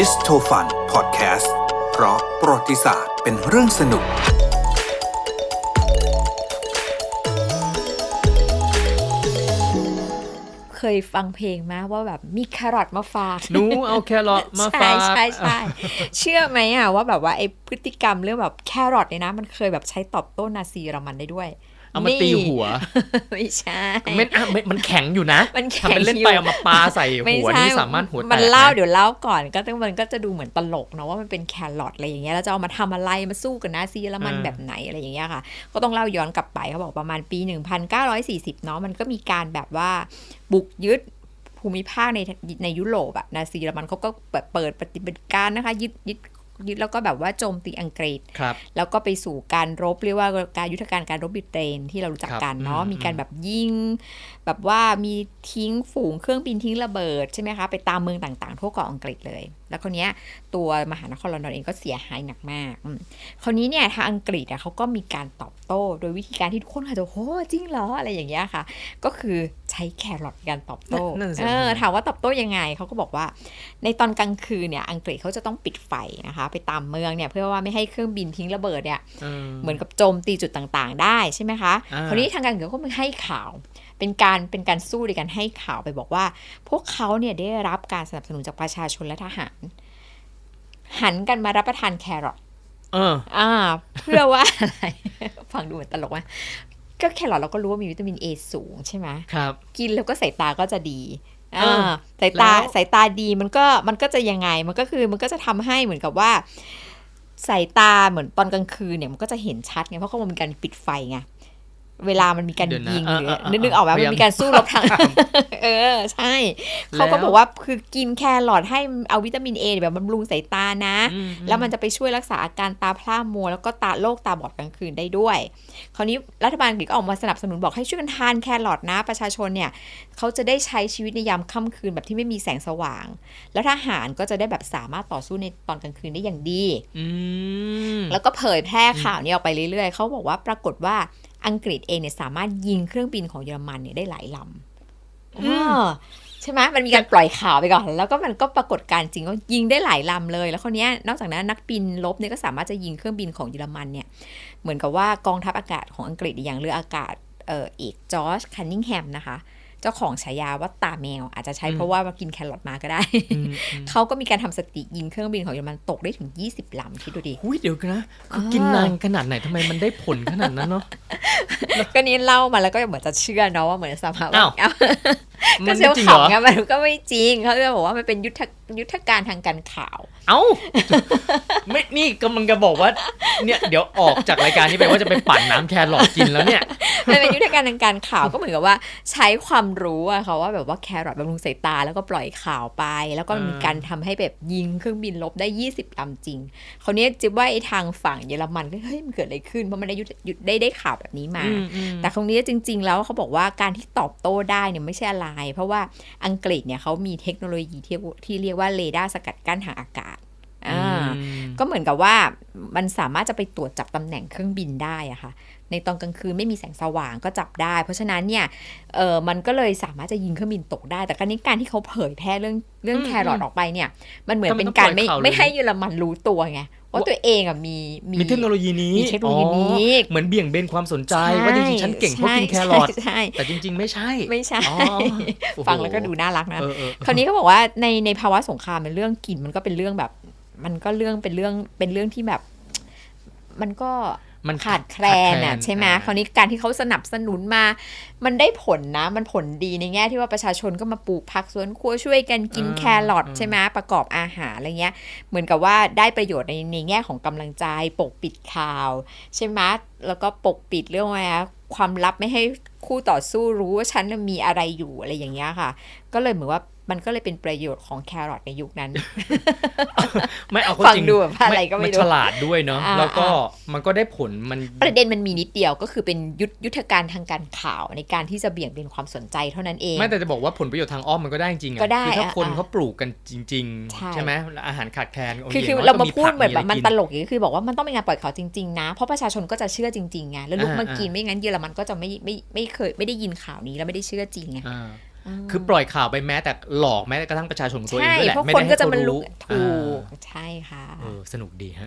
ดิสโทฟันพอดแคสต์เพราะประวัติศาสตร์เป็นเรื่องสนุก เคยฟังเพลงไหมว่าแบบมีแครอทมาฝาก หนูเอาแครอทมาใช่ฝากใช่ใช่เชื่อไหมอะว่าแบบว่าไอ้พฤติกรรมเรื่องแบบแครอทเนี่ยนะ มันเคยแบบใช้ตอบโต้นาซีเยอรมันได้ด้วย เอามาตีหัว ไม่ใช่เม็ดอะเม็ดมันแข็งอยู่นะมันแข็งทำเป็นเล่นอยู่ไปเอามาปาใส่ไม่หัวใช่นี่สามารถหัวแตกมันเล่าะเดี๋ยวเล่าก่อนก็ต้องมันก็จะดูเหมือนตลกเนาะว่ามันเป็นแครอทอะไรอย่างเงี้ยแล้วจะเอามาทำอะไรมาสู้กับนาซีเยอรมันแบบไหนอะไรอย่างเงี้ยค่ะ ก็ต้องเล่าย้อนกลับไปเขาบอกประมาณปี 1940เนาะมันก็มีการแบบว่าบุกยึดภูมิภาคในในยุโรปอะนาซีเยอรมันเขาก็แบบเปิดปฏิบัติการนะคะยึดยึด ยึดแล้วก็แบบว่าโจมตีอังกฤษครับแล้วก็ไปสู่การรบเรียกว่าการยุทธการการรบบิเตนที่เรารู้จักกันเนาะครับมีการแบบยิง แบบว่ามีทิ้งฝูงเครื่องบินทิ้งระเบิดใช่ไหมคะไปตามเมืองต่างๆ ทั่วเกาะอังกฤษเลย แล้วคนนี้ยตัวมหานครลอนดอนเองก็เสียหายหนักมากอืมคราวนี้เนี่ยทางอังกฤษอะเขาก็มีการตอบโต้โดยวิธีการที่ทุกคนอาจจะโอ้จริงเหรออะไรอย่างเงี้ยค่ะ ก็คือใช้แครอทในการตอบโต้นั่นสิเออถามว่าตอบโต้ยังไงเขาก็บอกว่า ในตอนกลางคืนเนี่ยอังกฤษเขาจะต้องปิดไฟนะคะไปตามเมืองเนี่ยเพื่อว่าไม่ให้เครื่องบินทิ้งระเบิดเนี่ยเออเหมือนกับโจมตีจุดต่างๆ ได้ใช่ไหมคะอ่าคราวนี้ทางการเมืองก็มาให้ข่าว เป็นการเป็นการสู้ในการให้ข่าวไปบอกว่า พวกเขาเนี่ยได้รับการสนับสนุนจากประชาชนและทหาร หันกันมารับประทานแครอทเอออ่า เพื่อว่าอะไรฟังดูเหมือนตลกไหมก็แครอทเราก็รู้ว่ามีวิตามินเอสูงใช่ไหมครับ กินแล้วก็สายตาก็จะดีเอออ่า สายตาแล้วสายตาดีมันก็มันก็จะยังไงมันก็คือมันก็จะทำให้เหมือนกับว่าสายตาเหมือนตอนกลางคืนเนี่ยมันก็จะเห็นชัดไงเพราะเขามันมีการปิดไฟไง เวลามันมีการเดี๋ยวนะยิงเอหอรือเออเออนึกนึกออกไหมพยายามมันมีการสู้รบทาง เออ ใช่แล้วเขาก็บอกว่าคือกินแครอทให้เอาวิตามินเอแบบบำรุงสายตานะอืแล้วมันจะไปช่วยรักษาอาการตาพร่ามัว แล้วก็ตาโรคตาบอดกลางคืนได้ด้วย คราวนี้รัฐบาลอังกฤษก็ออกมาสนับสนุนบอกให้ช่วยกันทานแครอทนะ ประชาชนเนี่ยเขาจะได้ใช้ชีวิตในยามค่ำคืนแบบที่ไม่มีแสงสว่าง แล้วทหารก็จะได้แบบสามารถต่อสู้ในตอนกลางคืนได้อย่างดีอืมแล้วก็เผยแพร่ข่าวนี้ออกไปเรื่อยๆเขาบอกว่าปรากฏว่า อังกฤษเองเนี่ยสามารถยิงเครื่องบินของเยอรมันเนี่ยได้หลายลำอืมเออใช่ไหมมันมีการปล่อยข่าวไปก่อน แล้วก็มันก็ปรากฏการณ์จริงว่ายิงได้หลายลำเลย แล้วคราวเนี้ยนอกจากนั้นนักบินลบเนี่ยก็สามารถจะยิงเครื่องบินของเยอรมันเนี่ยเหมือนกับว่ากองทัพอากาศของอังกฤษอย่างเรืออากาศเออเอกจอร์จคันนิงแฮมนะคะ เจ้าของฉายาว่าตาแมว อาจจะใช้เพราะว่ามากินแครอทมาก็ได้อืมอืมเขาก็มีการทำสถิติยิงเครื่องบินของเยอรมันตกได้ถึง 20ลำคิดดูดิหุ้ยเดี๋ยวกันนะคือเออกินนานขนาดไหนทำไมมันได้ผลขนาดนั้นเนาะก็นี้เล่ามาแล้วก็เหมือนจะเชื่อเนาะว่าเหมือนสภาพอ้าวก็มันเชื่อจริงเหรอขำไงมันก็ไม่จริงเขาจะบอกว่ามันเป็นยุทธยุทธการทางการข่าว เอ้าไม่นี่กำลังจะบอกว่า เนี่ยเดี๋ยวออกจากรายการนี้ไปว่าจะไปปั่นน้ำแครอทกินแล้วเนี่ย มันเป็นยุทธการทางการข่าวก็เหมือนกับว่า ใช้ความรู้อะค่ะว่าแบบว่าแครอทบำรุงสายตาแล้วก็ปล่อยข่าวไป แล้วก็มีการทำให้แบบยิงเครื่องบินลบได้ 20ลำจริงคราวนี้จิ๊บว่าไอ้ทางฝั่งเยอรมันก็เฮ้ยมันเกิดอะไรขึ้นเพราะมันได้ยุทธยุทธได้ได้ข่าวแบบนี้มาอืมอืมแต่ครั้งนี้จริง ๆ แล้วเขาบอกว่าการที่ตอบโต้ได้เนี่ยไม่ใช่อะไร เพราะว่าอังกฤษเนี่ยเขามีเทคโนโลยีที่ที่เรียกว่าเรดาร์สกัดกั้นทางอากาศอ่า ก็เหมือนกับว่ามันสามารถจะไปตรวจจับตำแหน่งเครื่องบินได้อะค่ะ ในตอนกลางคืนไม่มีแสงสว่างก็จับได้ เพราะฉะนั้นเนี่ยเออมันก็เลยสามารถจะยิงเครื่องบินตกได้ แต่การนี้การที่เขาเผยแพร่เรื่องเรื่องอืมแครอทออกไปเนี่ย มันเหมือนแต่มันเป็นการไม่ต้องปล่อยข่าวไม่เลยให้เยอรมันรู้ตัวไงว่าตัวเองอะมีมีเทคโนโลยีนี้มีเทคโนโลยีนี้อ๋อเหมือนเบี่ยงเบนความสนใจ ว่าจริงๆฉันเก่งเพราะกินแครอทใช่ใช่แต่จริง ๆ ไม่ใช่ ไม่ใช่อ๋อโอ้โหฟังแล้วก็ดูน่ารักนะเออเออคราวนี้เขาบอกว่าในในภาวะสงครามเป็นเรื่องกลิ่นมันก็เป็นเรื่องแบบ มันก็เรื่องเป็นเรื่องเป็นเรื่องที่แบบ มันก็มันขาดแคลนขาอะดแคลนใช่ไหมอ่าคราวนี้การที่เขาสนับสนุนมา มันได้ผลนะ มันผลดีในแง่ที่ว่าประชาชนก็มาปลูกผักสวนครัวช่วยกันกินแครอทใช่ไหมประกอบอาหารอะไรเงี้ย เหมือนกับว่าได้ประโยชน์ในในแง่ของกำลังใจปกปิดข่าว ใช่ไหมแล้วก็ปกปิดเรื่องอะไรนะความลับไม่ให้ คู่ต่อสู้รู้ว่าฉันน่ะมีอะไรอยู่อะไรอย่างเงี้ยค่ะ ก็เลยเหมือนว่ามันก็เลยเป็นประโยชน์ของแครอทในยุคนั้น ไม่เอาเข้าฟังจริงดูแบบอะไรก็ไม่รู้นฉลาดด้วยเนาะอ่าแล้วก็มันก็ได้ผลมันประเด็นมันมีนิดเดียวก็คือเป็นยุทธยุทธการทางการข่าวในการที่จะเบี่ยงเบนความสนใจเท่านั้นเอง ไม่แต่จะบอกว่าผลประโยชน์ทางอ้อมมันก็ได้จริงๆอะก็ได้คือถ้าอะคนอะเขาปลูกกันจริงใช่ๆใช่ไหมแล้วอาหารขาดแคลนโอคือย่คือน้ยเราก็มาพูดผักแบบอะไรมันกิตลกอย่างนี้คือบอกว่ามันต้องเป็นงานปล่อยข่าวจริงๆนะเพราะประชาชนก็จะเชื่อจริงๆไงแล้วลุกอ่ามาอ่ากินไม่งั้นเยอรมันก็จะไม่ไม่ไม่เคยไม่ได้ยินข่าวนี้แล้วไม่ได้เชื่อจริงไงอ่าคือปล่อยข่าวไปแม้แต่หลอกแม้แต่กระทั่งประชาชนของตัวเองใช่ด้วยแหละเพราะไม่คนได้ให้ก็จะเขามาลุรู้กถูกอ่าใช่ค่ะเออสนุกดีฮะ